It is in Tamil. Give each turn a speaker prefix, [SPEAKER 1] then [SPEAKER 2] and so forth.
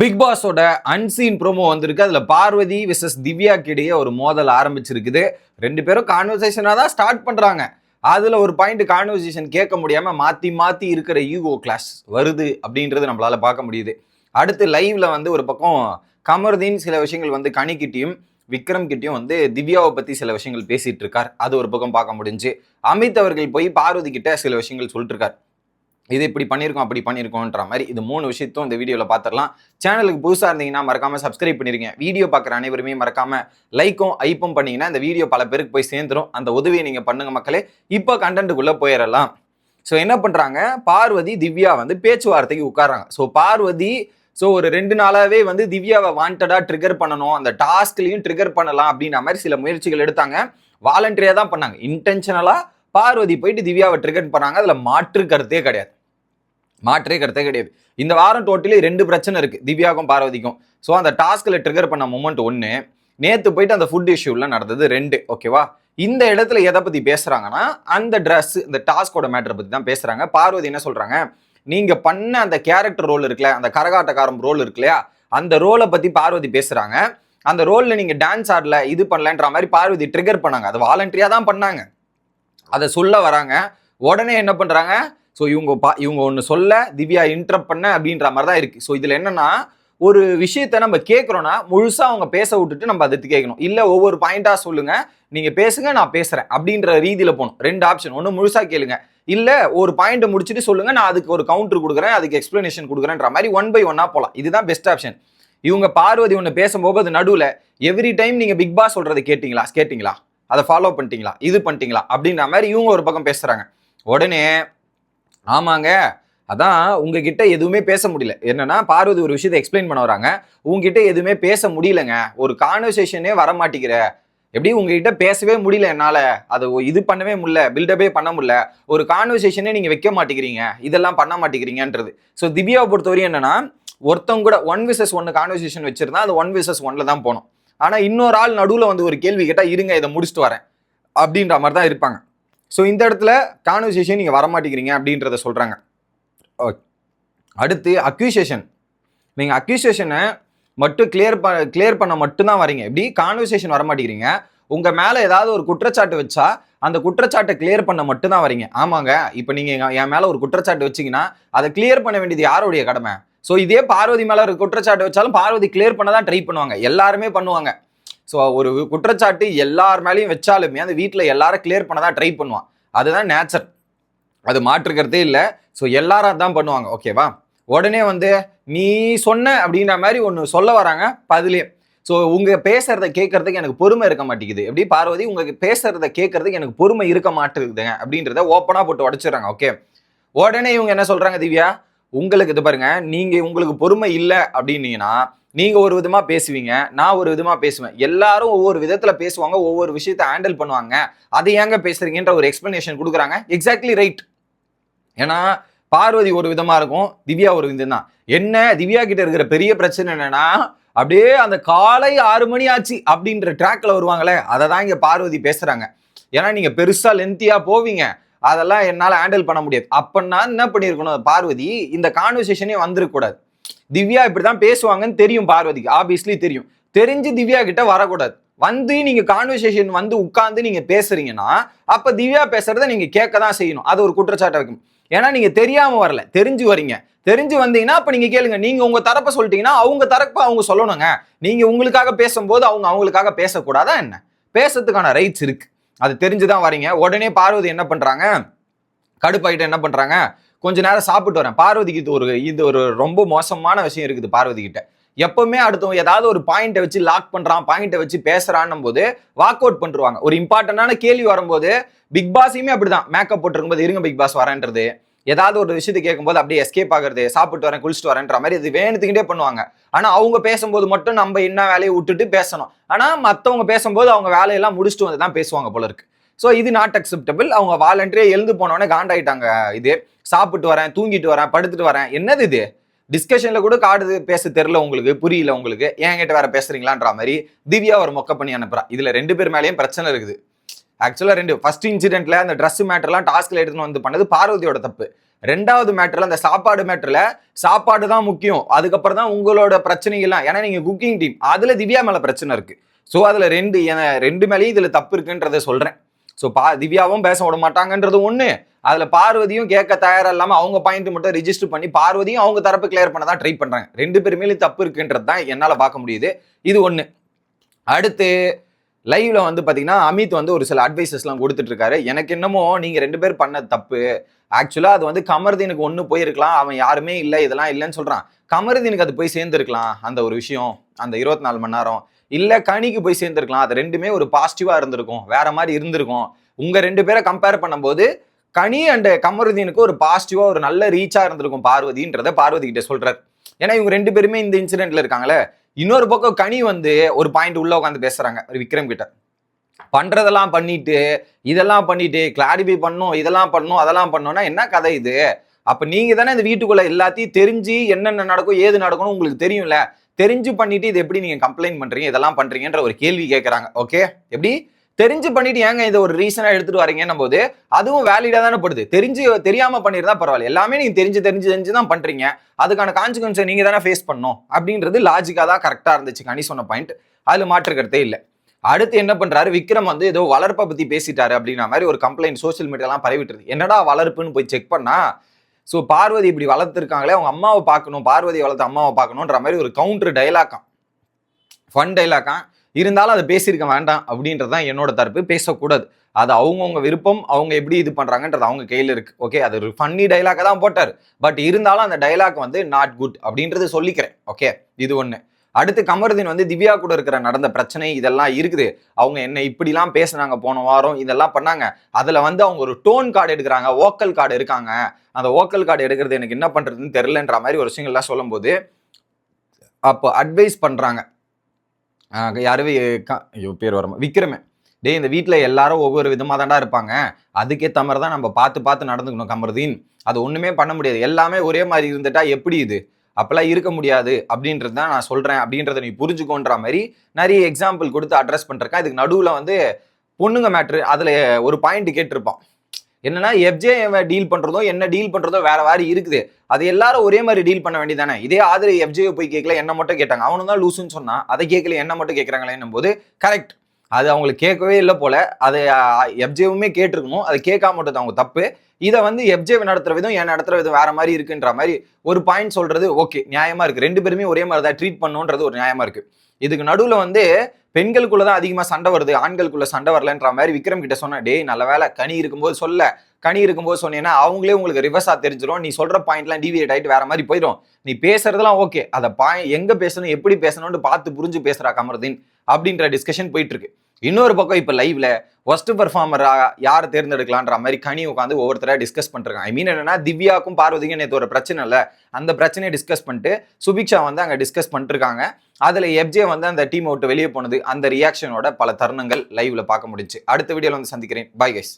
[SPEAKER 1] பிக் பாஸோட அன்சீன் ப்ரோமோ வந்திருக்கு. அதில் பார்வதி விசஸ் திவ்யாக்கு இடையே ஒரு மோதல் ஆரம்பிச்சிருக்குது. ரெண்டு பேரும் கான்வர்சேஷனாக தான் ஸ்டார்ட் பண்ணுறாங்க அதில் ஒரு பாயிண்ட் கான்வர்சேஷன் கேட்க முடியாமல் மாற்றி மாற்றி இருக்கிற ஈகோ கிளாஸ் வருது அப்படின்றது நம்மளால் பார்க்க முடியுது. அடுத்து லைவ்ல வந்து ஒரு பக்கம் கமருதீன் சில விஷயங்கள் வந்து கனிக்கிட்டையும் விக்ரம் கிட்டையும் வந்து திவ்யாவை பற்றி சில விஷயங்கள் பேசிகிட்டு இருக்கார். அது ஒரு பக்கம் பார்க்க முடிஞ்சு. அமித் அவர்கள் போய் பார்வதி கிட்ட சில விஷயங்கள் சொல்லிட்டு இருக்கார். இது இப்படி பண்ணியிருக்கோம் அப்படி பண்ணியிருக்கோன்ற மாதிரி இது மூணு விஷயத்தும் இந்த வீடியோவில் பார்த்துடலாம் சேனலுக்கு புதுசாக இருந்தீங்கன்னா மறக்காமல் சப்ஸ்கிரைப் பண்ணிருங்க. வீடியோ பார்க்குற அனைவருமே மறக்காமல் லைக்கும் ஐப்பும் பண்ணீங்கன்னா இந்த வீடியோ பல பேருக்கு போய் சேர்ந்துரும். அந்த உதவியை நீங்கள் பண்ணுங்கள் மக்களே. இப்போ கண்டென்ட்டுக்குள்ளே போயிடலாம். ஸோ என்ன பண்ணுறாங்க பார்வதி திவ்யா வந்து பேச்சுவார்த்தைக்கு உட்காராங்க ஸோ பார்வதி ஸோ ஒரு ரெண்டு நாளாகவே வந்து திவ்யாவை வாண்டடாக ட்ரிகர் பண்ணணும். அந்த டாஸ்க்லையும் ட்ரிகர் பண்ணலாம் அப்படின்ற மாதிரி சில முயற்சிகள் எடுத்தாங்க. வாலண்டரியாக தான் பண்ணாங்க. இன்டென்ஷனலாக பார்வதி போயிட்டு திவ்யாவை ட்ரிகர் பண்ணாங்க அதில் மாற்று கருத்தே கிடையாது. மாற்றே கருத்தே கிடையாது. இந்த வாரம் டோட்டலி ரெண்டு பிரச்சனை இருக்குது திவ்யாவுக்கும் பார்வதிக்கும். ஸோ அந்த டாஸ்கில் ட்ரிகர் பண்ண மூமெண்ட் ஒன்று நேற்று போயிட்டு அந்த ஃபுட் இஷ்யூலாம் நடந்தது ரெண்டு. ஓகேவா இந்த இடத்துல எதை பற்றி பேசுகிறாங்கன்னா அந்த ட்ரெஸ் இந்த டாஸ்கோட மேட்டரை பற்றி தான் பேசுகிறாங்க பார்வதி என்ன சொல்கிறாங்க நீங்கள் பண்ண அந்த கேரக்டர் ரோல் இருக்குல்ல அந்த கரகாட்டக்காரம் ரோல் இருக்கு இல்லையா அந்த ரோலை பற்றி பார்வதி பேசுகிறாங்க அந்த ரோலில் நீங்கள் டான்ஸ் ஆடல இது பண்ணலன்ற மாதிரி பார்வதி ட்ரிகர் பண்ணாங்க. அது வாலண்டரியா தான் பண்ணாங்க. அதை சொல்ல வராங்க. உடனே என்ன பண்ணுறாங்க ஸோ இவங்க பா இவங்க ஒன்று சொல்ல திவ்யா இன்டரப்ட் பண்ண அப்படின்ற மாதிரி தான் இருக்குது ஸோ இதில் என்னென்னா ஒரு விஷயத்த நம்ம கேட்குறோன்னா முழுசாக அவங்க பேச விட்டுட்டு நம்ம அதை கேட்கணும். இல்லை ஒவ்வொரு பாயிண்ட்டாக சொல்லுங்கள் நீங்கள் பேசுங்க நான் பேசுகிறேன் அப்படின்ற ரீதியில் போகணும். ரெண்டு ஆப்ஷன் ஒன்று முழுசாக கேளுங்க. இல்லை ஒரு பாயிண்ட் முடிச்சுட்டு சொல்லுங்கள் நான் அதுக்கு ஒரு கவுண்டர் கொடுக்குறேன் அதுக்கு எக்ஸ்ப்ளனேஷன் கொடுக்குறேன்ற மாதிரி ஒன் பை ஒன்னாக போகலாம் இதுதான் பெஸ்ட் ஆப்ஷன் இவங்க பார்வதி ஒன்று பேசும்போது நடுவில் எவ்ரி டைம் நீங்கள் பிக் பாஸ் சொல்கிறத கேட்டிங்களா? கேட்டிங்களா? அதை ஃபாலோ பண்ணிட்டீங்களா? இது பண்ணிட்டீங்களா? அப்படின்ற மாதிரி இவங்க ஒரு பக்கம் பேசுகிறாங்க உடனே ஆமாங்க அதான் உங்ககிட்ட எதுவுமே பேச முடியல. என்னன்னா பார்வதி ஒரு விஷயத்தை எக்ஸ்பிளைன் பண்ண வராங்க. உங்ககிட்ட எதுவுமே பேச முடியலங்க. ஒரு கான்வர்சேஷனே வர மாட்டேங்கிற எப்படி உங்ககிட்ட பேசவே முடியல என்னால்? அதை இது பண்ணவே முடியல. பில்டப்பே பண்ண முடியல. ஒரு கான்வர்சேஷனே நீங்கள் வைக்க மாட்டேங்கிறீங்க. இதெல்லாம் பண்ண மாட்டேங்கிறீங்கன்றது. ஸோ திவ்யாவை பொறுத்தவரையும் என்னன்னா ஒருத்தவங்க கூட ஒன் விசஸ் ஒன்று கான்வர்சேஷன் வச்சிருந்தா அது ஒன் விசஸ் ஒன்ல தான் போகணும் ஆனால் இன்னொரு ஆள் நடுவில் வந்து ஒரு கேள்வி கேட்டால் இருங்க இதை முடிச்சுட்டு வரேன். அப்படின்ற மாதிரி தான் இருப்பாங்க. ஸோ இந்த இடத்துல கான்வர்சேஷன் நீங்கள் வர மாட்டேங்கிறீங்க அப்படின்றத சொல்கிறாங்க ஓகே அடுத்து அக்யூசேஷன் நீங்கள் அக்யூசேஷனை மட்டும் கிளியர் ப கிளியர் பண்ண மட்டும்தான் வரீங்க. இப்படி கான்வர்சேஷன் வர மாட்டேங்கிறீங்க மேலே ஏதாவது ஒரு குற்றச்சாட்டு வச்சா அந்த குற்றச்சாட்டை கிளியர் பண்ண மட்டும்தான் வரீங்க. ஆமாங்க இப்போ நீங்கள் என் மேலே ஒரு குற்றச்சாட்டு வச்சிங்கன்னா அதை கிளியர் பண்ண வேண்டியது யாருடைய கடமை? ஸோ இதே பார்வதி மேல ஒரு குற்றச்சாட்டு வச்சாலும் பார்வதி கிளியர் பண்ண தான் ட்ரை பண்ணுவாங்க. எல்லாருமே பண்ணுவாங்க. ஸோ ஒரு குற்றச்சாட்டு எல்லார் மேலேயும் வச்சாலுமே அந்த வீட்டில் எல்லாரும் கிளியர் பண்ண தான் ட்ரை பண்ணுவான். அதுதான் நேச்சர் அது மாற்றுக்கிறதே இல்லை. ஸோ எல்லாரும் அதான் பண்ணுவாங்க. ஓகேவா உடனே வந்து நீ சொன்ன அப்படின்ற மாதிரி ஒன்று சொல்ல வராங்க. பதிலே. ஸோ உங்கள் பேசுறத கேட்கறதுக்கு எனக்கு பொறுமை இருக்க மாட்டேங்குது. எப்படி? பார்வதி உங்களுக்கு பேசுறத கேட்கறதுக்கு எனக்கு பொறுமை இருக்க மாட்டேங்குதுங்க. அப்படின்றத ஓப்பனாக போட்டு உடச்சிடுறாங்க. ஓகே உடனே இவங்க என்ன சொல்கிறாங்க திவ்யா? உங்களுக்கு இது பாருங்க நீங்க உங்களுக்கு பொறுமை இல்லை அப்படின்னீங்கன்னா நீங்க ஒரு விதமா பேசுவீங்க நான் ஒரு விதமா பேசுவேன். எல்லாரும் ஒவ்வொரு விதத்துல பேசுவாங்க ஒவ்வொரு விஷயத்தை ஹேண்டில் பண்ணுவாங்க. அதை ஏங்க பேசுறீங்கன்ற ஒரு எக்ஸ்பிளனேஷன் கொடுக்குறாங்க. எக்ஸாக்ட்லி ரைட் ஏன்னா பார்வதி ஒரு விதமா இருக்கும் திவ்யா ஒரு விதம் தான். என்ன? திவ்யா கிட்ட இருக்கிற பெரிய பிரச்சனை என்னன்னா அப்படியே அந்த காலை ஆறு மணி ஆச்சு அப்படின்ற ட்ராக்ல வருவாங்களே அதை தான் இங்க பார்வதி பேசுறாங்க. ஏன்னா நீங்க பெருசா லென்த்தியா போவீங்க. அதெல்லாம் என்னால் ஹேண்டில் பண்ண முடியாது. அப்பன்னா என்ன பண்ணியிருக்கணும் பார்வதி இந்த கான்வர்சேஷனே வந்துருக்கூடாது திவ்யா இப்படிதான் பேசுவாங்கன்னு தெரியும் பார்வதிக்கு. ஆப்வியஸ்லி தெரியும். தெரிஞ்சு திவ்யா கிட்ட வரக்கூடாது. வந்து நீங்க கான்வர்சேஷன் வந்து உட்கார்ந்து நீங்க பேசுறீங்கன்னா அப்ப திவ்யா பேசுறத நீங்க கேட்க தான் செய்யணும். அது ஒரு குற்றச்சாட்டை வைக்கும் ஏன்னா நீங்க தெரியாம வரல. தெரிஞ்சு வரீங்க. தெரிஞ்சு வந்தீங்கன்னா அப்ப நீங்க கேளுங்க. நீங்க உங்க தரப்பை சொல்லிட்டீங்கன்னா அவங்க தரப்பை அவங்க சொல்லணுங்க. நீங்க உங்களுக்காக பேசும்போது அவங்க அவங்களுக்காக பேசக்கூடாதா என்ன? பேசுறதுக்கான ரைட்ஸ் இருக்கு. அது தெரிஞ்சுதான் வரீங்க. உடனே பார்வதி என்ன பண்றாங்க? கடுப்பாயிட்டு என்ன பண்றாங்க? கொஞ்ச நேரம் சாப்பிட்டு வரேன். பார்வதிக்கு இது ஒரு இது ஒரு ரொம்ப மோசமான விஷயம் இருக்குது பார்வதி கிட்ட எப்பவுமே அடுத்தவங்க ஏதாவது ஒரு பாயிண்ட்டை வச்சு லாக் பண்றான் பாயிண்ட்டை வச்சு பேசுறான்னும் போது வாக் அவுட் பண்ணுவாங்க ஒரு இம்பார்ட்டன்டான கேள்வி வரும்போது பிக் பாஸையுமே அப்படிதான். மேக்கப் போட்டிருக்கும்போது இருங்க பிக் பாஸ் வரேன்றது. ஏதாவது ஒரு விஷயத்தை கேட்கும்போது அப்படியே எஸ்கேப் ஆகுறது சாப்பிட்டு வரேன் குளிச்சுட்டு வரேன்ற மாதிரி இது வேணுத்துக்கிட்டே பண்ணுவாங்க. ஆனா அவங்க பேசும்போது மட்டும் நம்ம என்ன வேலையை விட்டுட்டு பேசணும். ஆனா மற்றவங்க பேசும்போது அவங்க வேலையெல்லாம் முடிச்சுட்டு வந்து தான் பேசுவாங்க போல இருக்கு. ஸோ இது நாட் அக்செப்டபிள் அவங்க வாலண்டரியே எழுந்து போனோடனே காண்டாயிட்டாங்க இது. சாப்பிட்டு வரேன் தூங்கிட்டு வரேன் படுத்துட்டு வரேன். என்னது இது? டிஸ்கஷன்ல கூட காடு பேச தெரியல உங்களுக்கு புரியல உங்களுக்கு. என்கிட்ட வேற பேசுறீங்களான்ற மாதிரி திவ்யா ஒரு மொக்க பண்ணி அனுப்புறா. இதுல ரெண்டு பேர் மேலேயும் பிரச்சனை இருக்குது. ஆக்சுவலாக ரெண்டு ஃபர்ஸ்ட் இன்சிடென்ட்ல அந்த ட்ரெஸ் மேட்டர்லாம் டாஸ்க்ல எடுத்துன்னு வந்து பண்ணது பார்வதியோட தப்பு. ரெண்டாவது மேட்டர்ல அந்த சாப்பாடு மேட்டர்ல சாப்பாடு தான் முக்கியம். அதுக்கப்புறம் தான் உங்களோட பிரச்சனைகள்லாம். ஏன்னா நீங்க குக்கிங் டீம் அதுல திவ்யா மேல பிரச்சனை இருக்கு. ஸோ அதுல ரெண்டு என- ரெண்டு மேலேயும் இதுல தப்பு இருக்குன்றத சொல்றேன். ஸோ பா திவ்யாவும் பேச விட மாட்டாங்கன்றது ஒன்று அதில் பார்வதியும் கேட்க தயாராக இல்லாமல் அவங்க பாயிண்ட் மட்டும் ரிஜிஸ்டர் பண்ணி பார்வதியும் அவங்க தரப்பு கிளியர் பண்ண தான் ட்ரை பண்ணுறாங்க ரெண்டு பேருமே தப்பு இருக்குன்றது தான் என்னால் பார்க்க முடியுது. இது ஒன்று அடுத்து லைவ்ல வந்து பார்த்தீங்கன்னா அமித் வந்து ஒரு சில அட்வைசஸ்லாம் கொடுத்துட்டு இருக்காரு எனக்கு என்னமோ நீங்க ரெண்டு பேர் பண்ண தப்பு. ஆக்சுவலாக அது வந்து கமர்தீனுக்கு ஒன்று போயிருக்கலாம். அவன் யாருமே இல்லை இதெல்லாம் இல்லைன்னு சொல்கிறான் கமருதீனுக்கு அது போய் சேர்ந்துருக்கலாம் அந்த ஒரு விஷயம் அந்த இருபத்தி நாலு மணி நேரம். இல்லை கனிக்கு போய் சேர்ந்துருக்கலாம். அது ரெண்டுமே ஒரு பாசிட்டிவாக இருந்திருக்கும். வேற மாதிரி இருந்திருக்கும். உங்கள் ரெண்டு பேரை கம்பேர் பண்ணும்போது கனி அண்ட் கமருதீனுக்கு ஒரு பாசிட்டிவாக ஒரு நல்ல ரீச்சாக இருந்திருக்கும் பார்வதின்றத பார்வதி கிட்ட சொல்றாரு. ஏன்னா இவங்க ரெண்டு பேருமே இந்த இன்சிடென்ட்ல இருக்காங்களே இன்னொரு பக்கம் கனி வந்து ஒரு பாயிண்ட் உள்ள உட்காந்து பேசுறாங்க விக்ரம் கிட்ட. பண்றதெல்லாம் பண்ணிட்டு இதெல்லாம் பண்ணிட்டு கிளாரிஃபை பண்ணும் இதெல்லாம் பண்ணும் அதெல்லாம் பண்ணோம்னா என்ன கதை இது? அப்ப நீங்க தானே இந்த வீட்டுக்குள்ள எல்லாத்தையும் தெரிஞ்சு என்னென்ன நடக்கும் ஏது நடக்கணும் உங்களுக்கு தெரியும்ல. தெரிஞ்சு பண்ணிட்டு இது எப்படி நீங்க கம்ப்ளைண்ட் பண்றீங்க இதெல்லாம் பண்றீங்கன்ற ஒரு கேள்வி கேட்கறாங்க ஓகே எப்படி? தெரிஞ்சு பண்ணிட்டு ஏங்க இதை ஒரு ரீசனா எடுத்துட்டு வரீங்கன்னும் போது அதுவும் வேலிடா தானே படுது. தெரிஞ்சு தெரியாம பண்ணிருந்தா பரவாயில்ல. எல்லாமே நீங்க தெரிஞ்சு தெரிஞ்சு தெரிஞ்சு தான் பண்றீங்க. அதுக்கான கான்சிக்வன்ஸை நீங்க தானே ஃபேஸ் பண்ணணும். அப்படின்றது லாஜிக்கா தான் கரெக்டா இருந்துச்சு கனி சொன்ன பாயிண்ட் அதுல மாற்றுக்கிறதே இல்லை. அடுத்து என்ன பண்றாரு? விக்ரம் வந்து ஏதோ வளர்ப்பை பத்தி பேசிட்டாரு அப்படின்ற மாதிரி ஒரு கம்ப்ளைண்ட் சோஷியல் மீடியாலாம் பரவிட்டுருது என்னடா வளர்ப்புன்னு போய் செக் பண்ணா ஸோ பார்வதி இப்படி வளர்த்துருக்காங்களே அவங்க அம்மாவை பார்க்கணும் பார்வதி வளர்த்த அம்மாவை பார்க்கணுன்ற மாதிரி ஒரு கவுண்டர் டைலாக்கான் ஃபன் டைலாக்கான் இருந்தாலும் அதை பேசியிருக்க வேண்டாம் அப்படின்றது தான் என்னோட தரப்பு. பேசக்கூடாது. அது அவங்கவுங்க விருப்பம் அவங்க எப்படி இது பண்ணுறாங்கன்றது அவங்க கையில் இருக்குது ஓகே அது ஒரு ஃபன்னி டைலாக தான் போட்டார். பட் இருந்தாலும் அந்த டைலாக் வந்து நாட் குட் அப்படின்றது சொல்லிக்கிறேன். ஓகே இது ஒன்று அடுத்து கமருதீன் வந்து திவ்யா கூட இருக்கிற நடந்த பிரச்சனை இதெல்லாம் இருக்குது. அவங்க என்ன இப்படிலாம் பேசுனாங்க போன வாரம் இதெல்லாம் பண்ணாங்க. அதில் வந்து அவங்க ஒரு டோன் கார்டு எடுக்கிறாங்க ஓக்கல் கார்டு இருக்காங்க. அந்த ஓக்கல் கார்டு எடுக்கிறது எனக்கு என்ன பண்ணுறதுன்னு தெரிலன்ற மாதிரி ஒரு விஷயங்கள்லாம் சொல்லும்போது அப்போ அட்வைஸ் பண்ணுறாங்க யாருமே யாருவே ஐயோ பேர் வரமா விக்ரமே. டேய் இந்த வீட்டில் எல்லாரும் ஒவ்வொரு விதமாக தாண்டா இருப்பாங்க. அதுக்கேற்ற மாதிரி தான் நம்ம பார்த்து பார்த்து நடந்துக்கணும் கமருதீன். அது ஒன்றுமே பண்ண முடியாது. எல்லாமே ஒரே மாதிரி இருந்துட்டா எப்படி இது? அப்போல்லாம் இருக்க முடியாது அப்படின்றது தான் நான் சொல்கிறேன் அப்படின்றத நீ புரிஞ்சுக்கோன்ற மாதிரி நிறைய எக்ஸாம்பிள் கொடுத்து அட்ரஸ் பண்ணிருக்கேன். இதுக்கு நடுவில் வந்து பொண்ணுங்க மேட்ரு அதில் ஒரு பாயிண்ட் கேட்டிருப்பான். என்னன்னா எஃப்ஜே டீல் பண்ணுறதோ என்ன டீல் பண்ணுறதோ வேற வேற இருக்குது. அது எல்லாரும் ஒரே மாதிரி டீல் பண்ண வேண்டியதானே இதே ஆதரவு எஃப்ஜே போய் கேட்கல என்ன மட்டும் கேட்டாங்க. அவனு தான் லூசுன்னு சொன்னா அதை கேட்கல என்ன மட்டும் கேட்குறாங்களேன்னும் போது கரெக்ட் அது அவங்களுக்கு கேட்கவே இல்லை போல. அது எஃப்ஜேவுமே கேட்டிருக்கணும். அது கேட்காம மட்டும் அவங்க தப்பு. இதை வந்து எஃப்ஜே நடத்துற விதம் என் நடத்துற விதம் வேற மாதிரி இருக்குன்ற மாதிரி ஒரு பாயிண்ட் சொல்றது ஓகே நியாயமா இருக்கு. ரெண்டு பேருமே ஒரே மாதிரி தான் ட்ரீட் பண்ணுன்றது ஒரு நியாயமா இருக்கு. இதுக்கு நடுவில் வந்து பெண்களுக்குள்ள தான் அதிகமா சண்டை வருது ஆண்களுக்குள்ள சண்டை வரலன்ற மாதிரி விக்ரம் கிட்ட சொன்ன டே நல்ல வேலை கனி இருக்கும்போது சொல்ல. கனி இருக்கும்போது சொன்னீங்கன்னா அவங்களே உங்களுக்கு ரிவர்ஸா தெரிஞ்சிடும் நீ சொல்ற பாயிண்ட்லாம் டிவியேட் ஆயிட்டு வேற மாதிரி போயிடும். நீ பேசுறதெல்லாம் ஓகே அதை பாய் எங்க பேசணும் எப்படி பேசணும்னு பார்த்து புரிஞ்சு பேசுறா கமருதீன் அப்படின்ற டிஸ்கஷன் போயிட்டு இருக்கு. இன்னொரு பக்கம் இப்போ லைவ்ல ஒஸ்ட் பெர்ஃபார்மரா யார் தேர்ந்தெடுக்கலான்ற மாதிரி கனி உட்காந்து ஒவ்வொருத்தராக டிஸ்கஸ் பண்ணிருக்காங்க ஐ மீன் என்னன்னா திவ்யாக்கும் பார்வதிக்கும் நேற்று ஒரு பிரச்சனை இல்லை. அந்த பிரச்சனையை டிஸ்கஸ் பண்ணிட்டு சுபிக்ஷா வந்து அங்கே டிஸ்கஸ் பண்ணிருக்காங்க அதில் எப்ஜே வந்து அந்த டீம் விட்டு வெளியே போனது அந்த ரியாக்ஷனோட பல தருணங்கள் லைவ்ல பார்க்க முடிஞ்சுச்சு அடுத்த வீடியோவில் வந்து சந்திக்கிறேன். Bye guys